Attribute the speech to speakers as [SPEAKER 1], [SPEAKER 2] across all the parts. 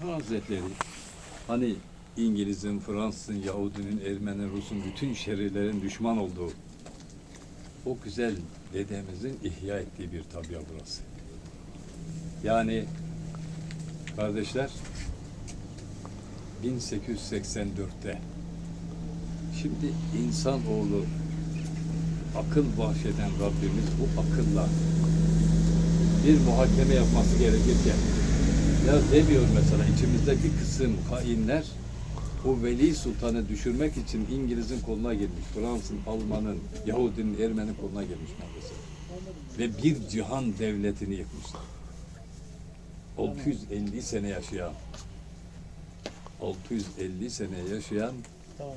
[SPEAKER 1] Mehmet Hazretleri hani İngiliz'in, Fransız'ın, Yahudinin, Ermeni'nin, Rus'un bütün şerirlerin düşman olduğu o güzel dedemizin ihya ettiği bir tabya burası. Yani kardeşler 1884'te şimdi insanoğlu akıl bahşeden Rabbimiz bu akılla bir muhakeme yapması gerekirken ya demiyor mesela içimizde bir kısım hainler o Veli Sultan'ı düşürmek için İngiliz'in koluna girmiş. Fransız'ın, Alman'ın, Yahudinin, Ermeni'nin koluna girmiş maalesef. Ve bir cihan devletini yıkmışlar. 650 sene yaşayan 650 sene yaşayan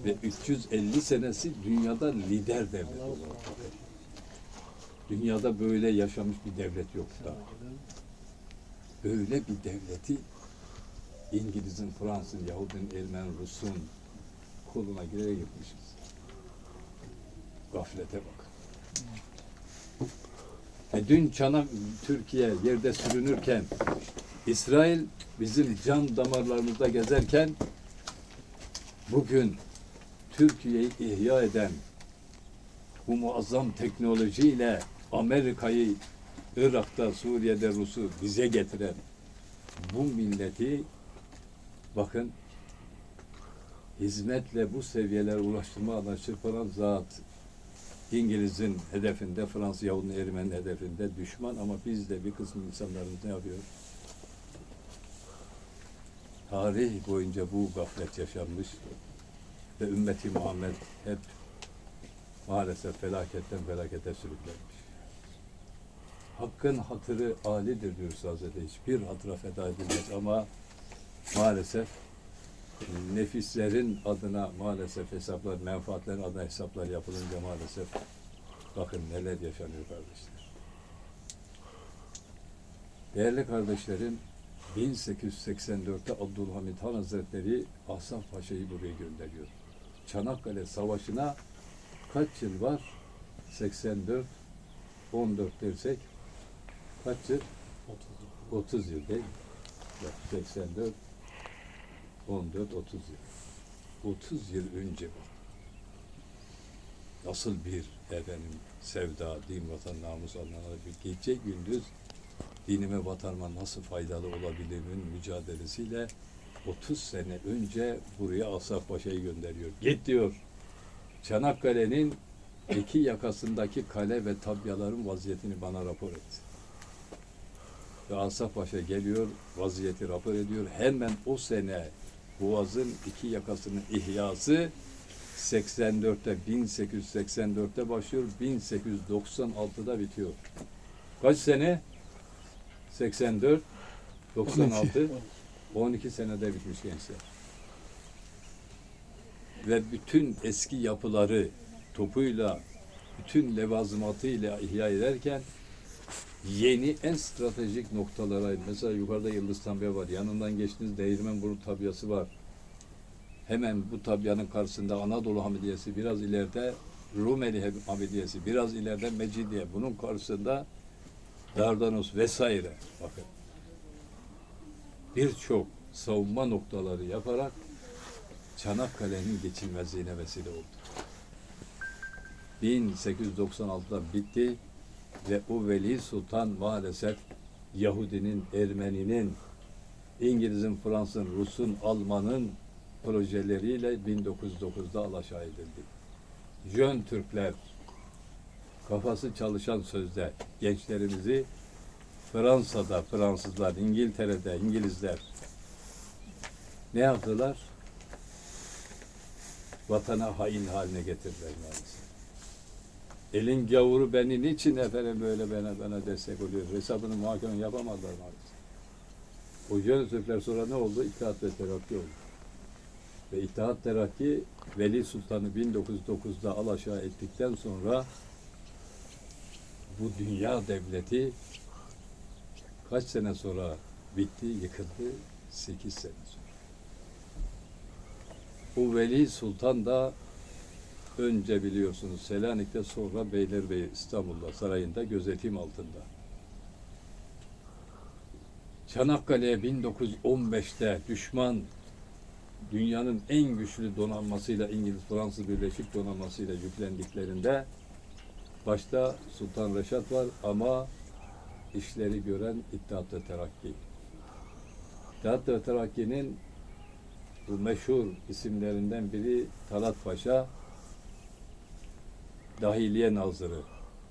[SPEAKER 1] ve 350 senesi dünyada lider devlet olarak. Dünyada böyle yaşamış bir devlet yok daha. Böyle bir devleti İngiliz'in, Fransız'ın, Yahudinin, Ermeni, Rus'un koluna girerek yıkmışız. Gaflete bak. E dün Çanak, Türkiye yerde sürünürken, İsrail bizim can damarlarımızda gezerken, bugün Türkiye'yi ihya eden bu muazzam teknolojiyle Amerika'yı Irak'ta, Suriye'de Rus'u bize getiren bu milleti bakın hizmetle bu seviyelere ulaştırma adına çırpınan zat İngiliz'in hedefinde, Fransız Yahudinin Ermeni'nin hedefinde düşman ama biz de bir kısım insanlarımız ne yapıyor? Tarih boyunca bu gaflet yaşanmış ve ümmeti Muhammed hep maalesef felaketten felakete sürüklenmiş. Hakkın hatırı alidir diyor Hazreti. Hiçbir hatıra feda edilmez ama maalesef nefislerin adına maalesef hesaplar, menfaatlerin adına hesaplar yapılınca maalesef bakın neler yaşanıyor kardeşler. Değerli kardeşlerim, 1884'te Abdülhamit Han Hazretleri Asaf Paşa'yı buraya gönderiyor. Çanakkale Savaşı'na kaç yıl var? 84, 14 dersek kaç yıl? 30 yıl değil mi? Bak 84, 14, 30 yıl. 30 yıl önce bu. Nasıl bir efendim sevda, din, vatan, namus anlamında bir gece gündüz dinime, vatanıma nasıl faydalı olabilirimin mücadelesiyle 30 sene önce buraya Asaf Paşa'yı gönderiyor. Git diyor. Çanakkale'nin iki yakasındaki kale ve tabyaların vaziyetini bana rapor et. Ve Asaf Paşa geliyor, vaziyeti rapor ediyor. Hemen o sene Boğaz'ın iki yakasının ihyası 84'te 1884'te başlıyor, 1896'da bitiyor. Kaç sene? 84, 96, 12 senede bitmiş gençler. Ve bütün eski yapıları topuyla, bütün levazımatıyla ihya ederken yeni en stratejik noktalara mesela yukarıda Yıldız Tabiye var. Yanından geçtiğiniz Değirmen Burnu Tabyası var. Hemen bu tabyanın karşısında Anadolu Hamidiyesi biraz ileride Rumeli Hamidiyesi biraz ileride Mecidiye. Bunun karşısında Dardanos vesaire. Bakın. Birçok savunma noktaları yaparak Çanakkale'nin geçilmezliğine vesile oldu. 1896'da bitti ve o Veli Sultan maalesef Yahudinin, Ermeninin, İngiliz'in, Fransız'ın, Rus'un, Alman'ın projeleriyle 1909'da alaşağı edildi. Jön Türkler kafası çalışan sözde gençlerimizi Fransa'da Fransızlar, İngiltere'de İngilizler ne yaptılar? Vatana hain haline getirdiler maalesef. Elin gavuru beni niçin efendim böyle bana bana destek oluyor? Hesabını muhakeme yapamadılar maalesef. O Jön Türkler sonra ne oldu? İttihat ve Terakki oldu. Ve İttihat Terakki Veli Sultan'ı 1909'da alaşağı ettikten sonra bu dünya devleti kaç sene sonra bitti, yıkıldı? 8 sene sonra. Bu Veli Sultan da önce biliyorsunuz Selanik'te sonra Beylerbeyi İstanbul'da sarayında gözetim altında. Çanakkale'ye 1915'te düşman dünyanın en güçlü donanmasıyla İngiliz Fransız Birleşik donanmasıyla yüklendiklerinde başta Sultan Reşat var ama işleri gören İttihat ve Terakki. İttihat ve Terakki'nin bu meşhur isimlerinden biri Talat Paşa Dahiliye Nazırı.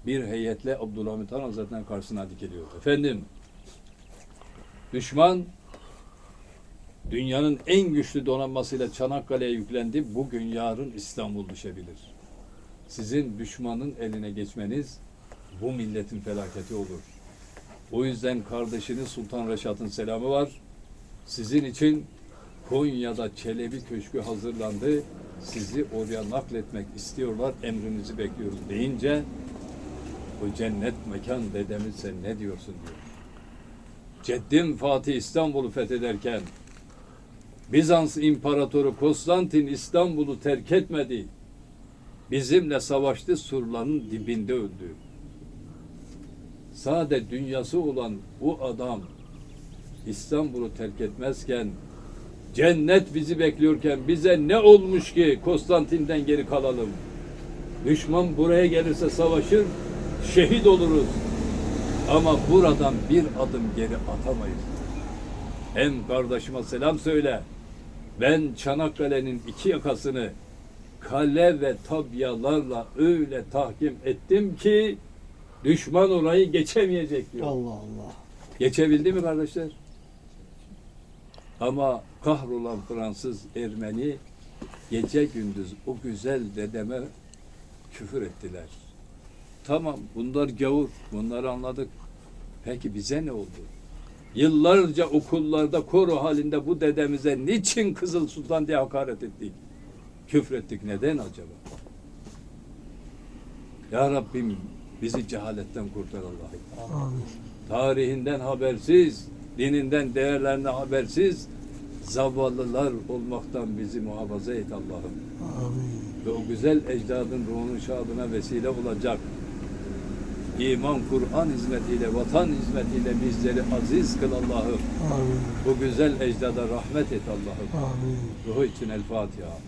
[SPEAKER 1] Bir heyetle Abdülhamit Han Hazretleri'nin karşısına dikiliyor. Efendim, düşman dünyanın en güçlü donanmasıyla Çanakkale'ye yüklendi. Bugün yarın İstanbul düşebilir. Sizin düşmanın eline geçmeniz bu milletin felaketi olur. O yüzden kardeşiniz Sultan Reşat'ın selamı var. Sizin için Konya'da Çelebi Köşkü hazırlandı. Sizi oraya nakletmek istiyorlar. Emrinizi bekliyoruz deyince bu cennet mekan dedemiz sen ne diyorsun diyor. Ceddim Fatih İstanbul'u fethederken Bizans İmparatoru Konstantin İstanbul'u terk etmedi. Bizimle savaştı surların dibinde öldü. Sade dünyası olan bu adam İstanbul'u terk etmezken cennet bizi bekliyorken bize ne olmuş ki Konstantin'den geri kalalım? Düşman buraya gelirse savaşır, şehit oluruz. Ama buradan bir adım geri atamayız. Hem kardeşime selam söyle. Ben Çanakkale'nin iki yakasını kale ve tabyalarla öyle tahkim ettim ki düşman orayı geçemeyecek diyor.
[SPEAKER 2] Allah Allah.
[SPEAKER 1] Geçebildi mi kardeşler? Ama kahrolan Fransız Ermeni gece gündüz o güzel dedeme küfür ettiler. Tamam bunlar gavur, bunları anladık. Peki bize ne oldu? Yıllarca okullarda koro halinde bu dedemize niçin Kızıl Sultan diye hakaret ettik? Küfrettik. Neden acaba? Ya Rabbim bizi cehaletten kurtar Allah'ım tarihinden habersiz, dininden, değerlerine habersiz zavallılar olmaktan bizi muhafaza et Allah'ım.
[SPEAKER 2] Amin.
[SPEAKER 1] Ve o güzel ecdadın ruhunun şadına vesile olacak. İman, Kur'an hizmetiyle, vatan hizmetiyle bizleri aziz kıl Allah'ım.
[SPEAKER 2] Amin.
[SPEAKER 1] Bu güzel ecdada rahmet et Allah'ım.
[SPEAKER 2] Amin.
[SPEAKER 1] Ruhu için El Fatiha.